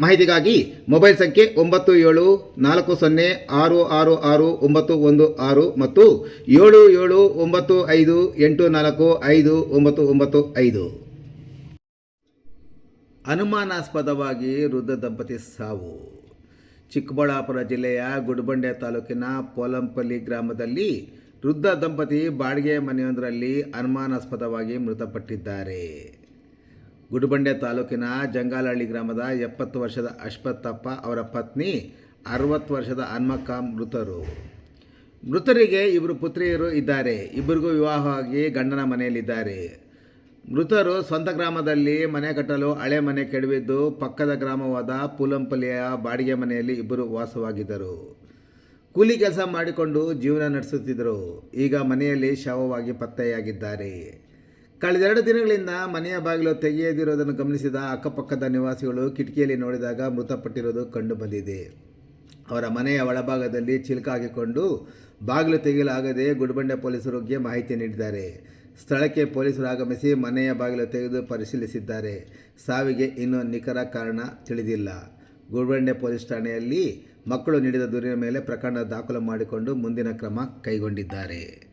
ಮಾಹಿತಿಗಾಗಿ ಮೊಬೈಲ್ ಸಂಖ್ಯೆ ಒಂಬತ್ತು ಏಳು ನಾಲ್ಕು ಸೊನ್ನೆ ಆರು ಆರು ಆರು ಒಂಬತ್ತು ಒಂದು ಆರು ಮತ್ತು ಏಳು ಏಳು ಒಂಬತ್ತು ಐದು ಎಂಟು ನಾಲ್ಕು ಐದು ಒಂಬತ್ತು ಒಂಬತ್ತು ಐದು. ಅನುಮಾನಾಸ್ಪದವಾಗಿ ವೃದ್ಧ ದಂಪತಿ ಸಾವು. ಚಿಕ್ಕಬಳ್ಳಾಪುರ ಜಿಲ್ಲೆಯ ಗುಡ್ಬಂಡೆ ತಾಲೂಕಿನ ಪೋಲಂಪಲ್ಲಿ ಗ್ರಾಮದಲ್ಲಿ ವೃದ್ಧ ದಂಪತಿ ಬಾಡಿಗೆ ಮನೆಯೊಂದರಲ್ಲಿ ಅನುಮಾನಾಸ್ಪದವಾಗಿ ಮೃತಪಟ್ಟಿದ್ದಾರೆ. ಗುಡಿಬಂಡೆ ತಾಲೂಕಿನ ಜಂಗಾಲಹಳ್ಳಿ ಗ್ರಾಮದ ಎಪ್ಪತ್ತು ವರ್ಷದ ಅಶ್ವತ್ಥಪ್ಪ ಅವರ ಪತ್ನಿ, ಅರವತ್ತು ವರ್ಷದ ಹನ್ಮಕ್ಕ ಮೃತರು. ಮೃತರಿಗೆ ಇಬ್ಬರು ಪುತ್ರಿಯರು ಇದ್ದಾರೆ. ಇಬ್ಬರಿಗೂ ವಿವಾಹವಾಗಿ ಗಂಡನ ಮನೆಯಲ್ಲಿದ್ದಾರೆ. ಮೃತರು ಸ್ವಂತ ಗ್ರಾಮದಲ್ಲಿ ಮನೆ ಕಟ್ಟಲು ಹಳೆ ಮನೆ ಕೆಡವಿದ್ದು ಪಕ್ಕದ ಗ್ರಾಮವಾದ ಪೂಲಂಪಲ್ಲಿಯ ಬಾಡಿಗೆ ಮನೆಯಲ್ಲಿ ಇಬ್ಬರು ವಾಸವಾಗಿದ್ದರು. ಕೂಲಿ ಕೆಲಸ ಮಾಡಿಕೊಂಡು ಜೀವನ ನಡೆಸುತ್ತಿದ್ದರು. ಈಗ ಮನೆಯಲ್ಲಿ ಶವವಾಗಿ ಪತ್ತೆಯಾಗಿದ್ದಾರೆ. ಕಳೆದೆರಡು ದಿನಗಳಿಂದ ಮನೆಯ ಬಾಗಿಲು ತೆಗೆಯದಿರೋದನ್ನು ಗಮನಿಸಿದ ಅಕ್ಕಪಕ್ಕದ ನಿವಾಸಿಗಳು ಕಿಟಕಿಯಲ್ಲಿ ನೋಡಿದಾಗ ಮೃತಪಟ್ಟಿರೋದು ಕಂಡುಬಂದಿದೆ ಅವರ ಮನೆಯ ಒಳಭಾಗದಲ್ಲಿ ಚಿಲ್ಕ ಹಾಕಿಕೊಂಡು ಬಾಗಿಲು ತೆಗೆಯಲಾಗದೆ ಗುಡಬಂಡೆ ಪೊಲೀಸರಿಗೆ ಮಾಹಿತಿ ನೀಡಿದ್ದಾರೆ. ಸ್ಥಳಕ್ಕೆ ಪೊಲೀಸರು ಆಗಮಿಸಿ ಮನೆಯ ಬಾಗಿಲು ತೆಗೆದು ಪರಿಶೀಲಿಸಿದ್ದಾರೆ. ಸಾವಿಗೆ ಇನ್ನೂ ನಿಖರ ಕಾರಣ ತಿಳಿದಿಲ್ಲ. ಗುಡಬಂಡೆ ಪೊಲೀಸ್ ಠಾಣೆಯಲ್ಲಿ ಮಕ್ಕಳು ನೀಡಿದ ದೂರಿನ ಮೇಲೆ ಪ್ರಕರಣ ದಾಖಲು ಮಾಡಿಕೊಂಡು ಮುಂದಿನ ಕ್ರಮ ಕೈಗೊಂಡಿದ್ದಾರೆ.